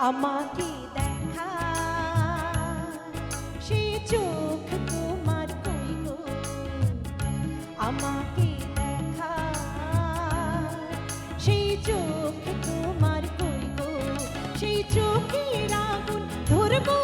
আমাকে দেখা। সে চোখ তোমার কই গো? আমাকে দেখা। সেই চোখ তোমার কই গো? সেই চোখের আগুন ধরবো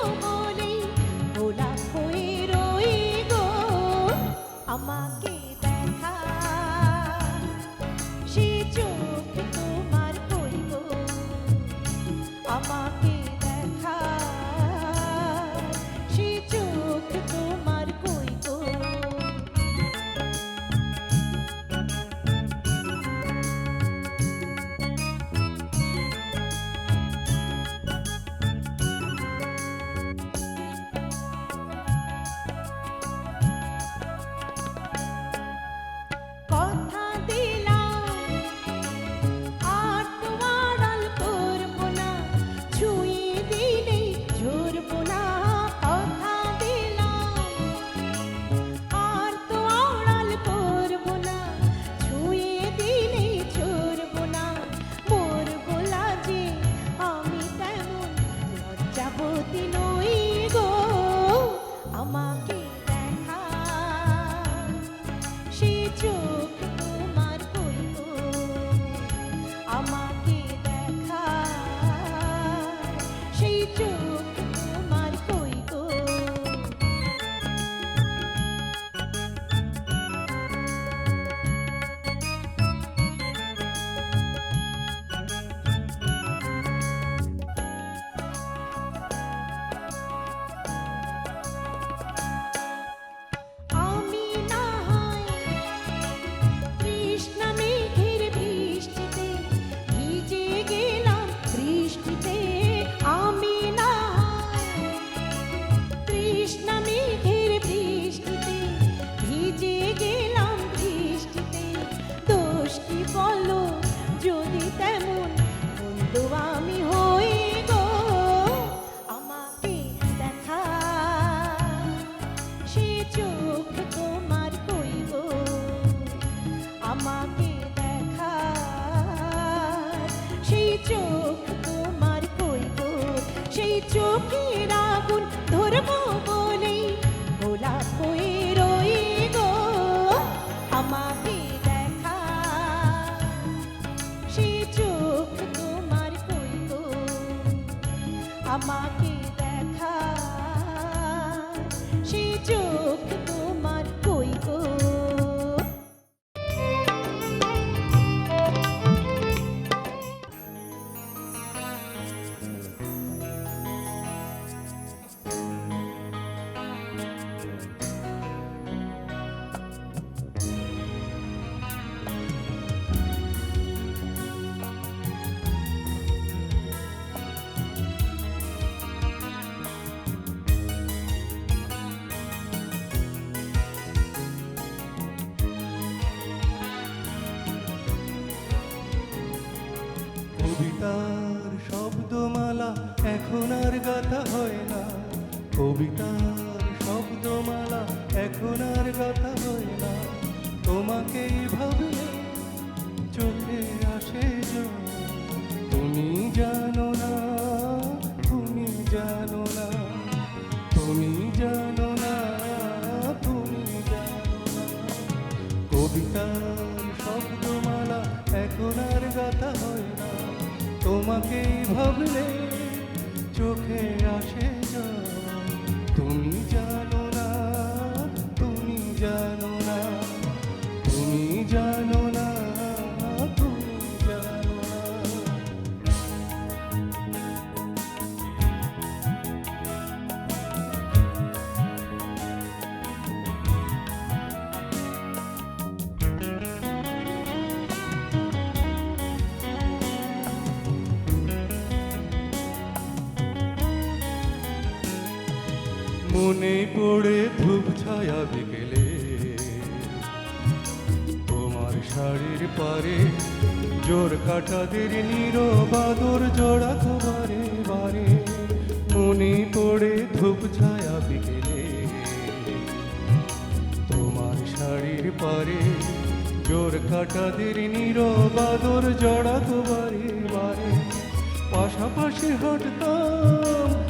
লেখা হয় না কবিতা মনে পড়ে ধূপ ছায়া বিকেলে। তোমার শাড়ির পারে জোর কাটাদের নিরবাদর জোড়া তোমারে বারে। মনে পড়ে ধূপ ছায়া বিকেলে। তোমার শাড়ির পারে জোর কাটাদের নিরবাদর জোড়া তোমারে বারে। পাশাপাশি হাঁটতাম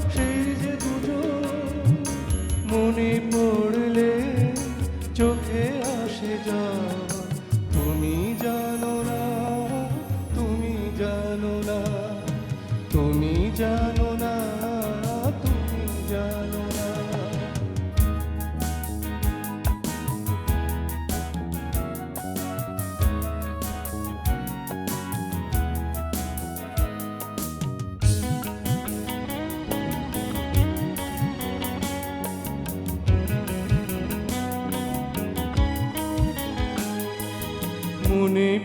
মনে পড়লে চোখে আসে যা তুমি জানো না তুমি জানো না তুমি জানো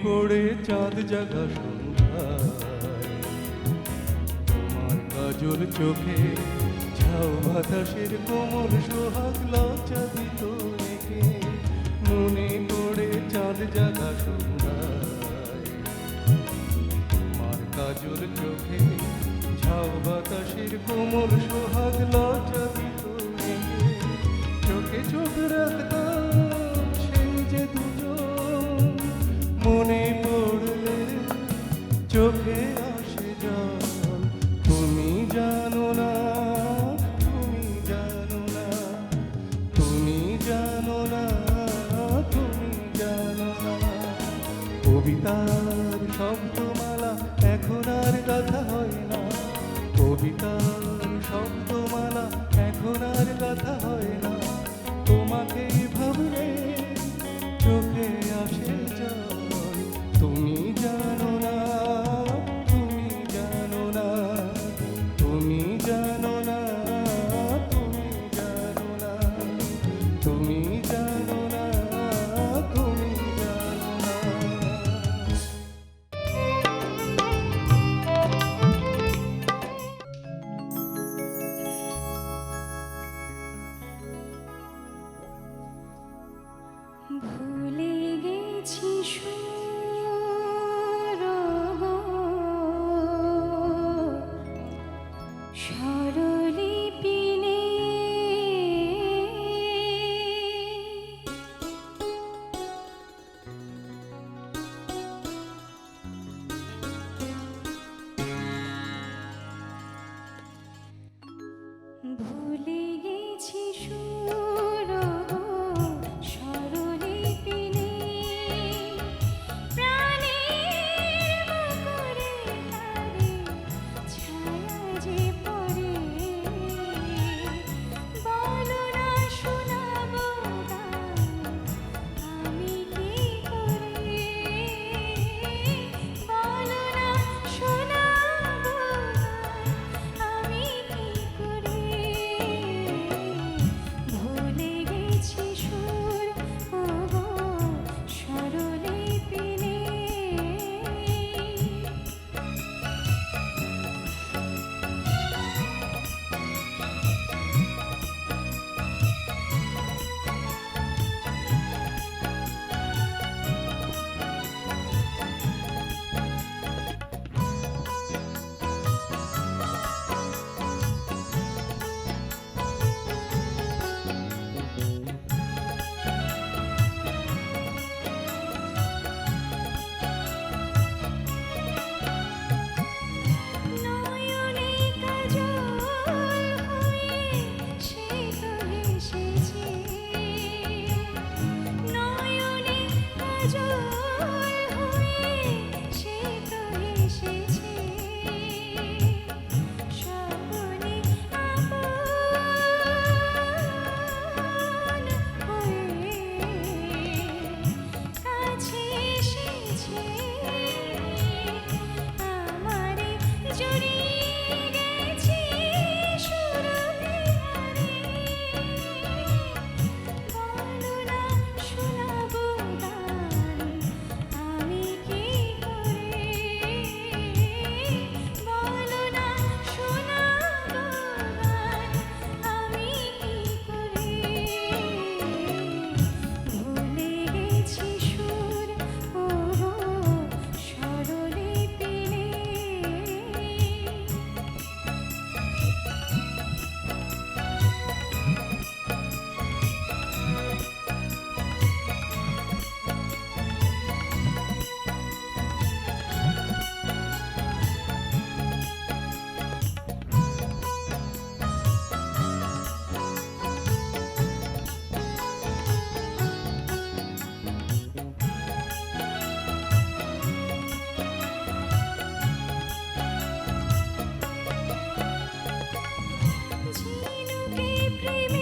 পড়ে চাঁদ জাগা তোমার কাজল চোখে ঝাউ বাতাসের কোমল সোহাগ লজ্জা দিত মনে পড়ে চাঁদ জাগা তোমার কাজল চোখে ঝাউ বাতাসের কোমল সোহাগ কবিতার শব্দমালা এখন আর কথা হয় না। কবিতার শব্দমালা এখন আর কথা হয় না। তোমাকে ভাবলে ভুলে Play me.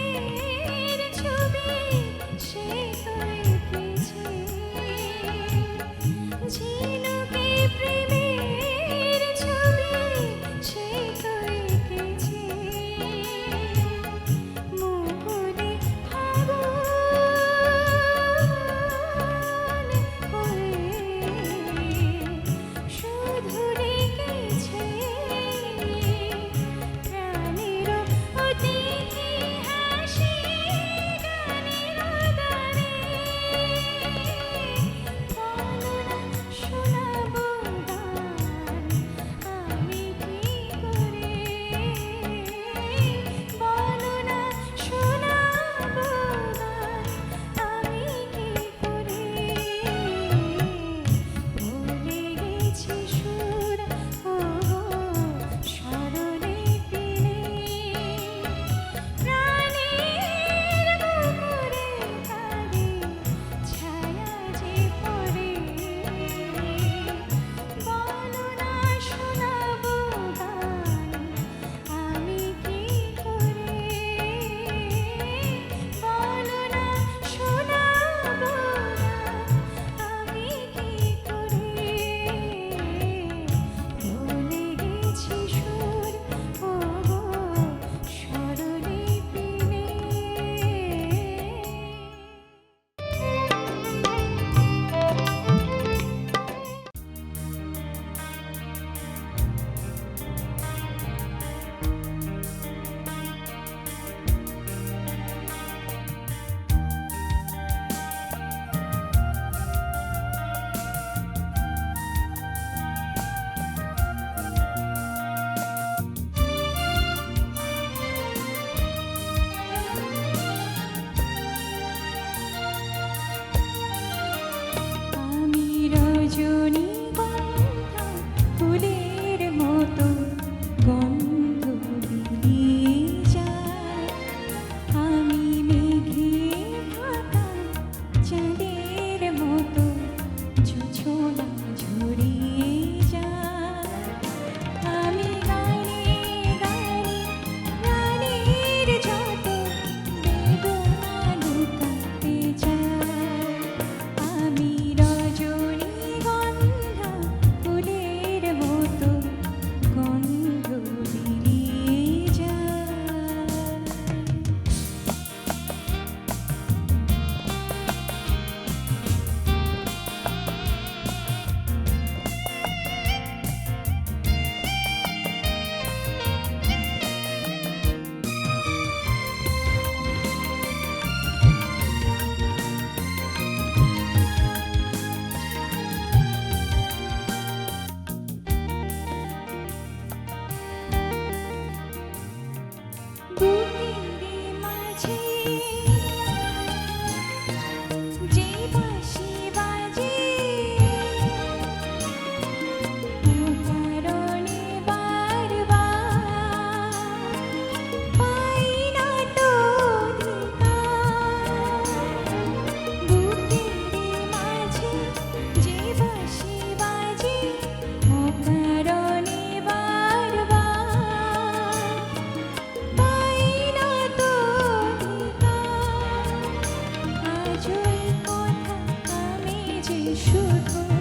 good, good.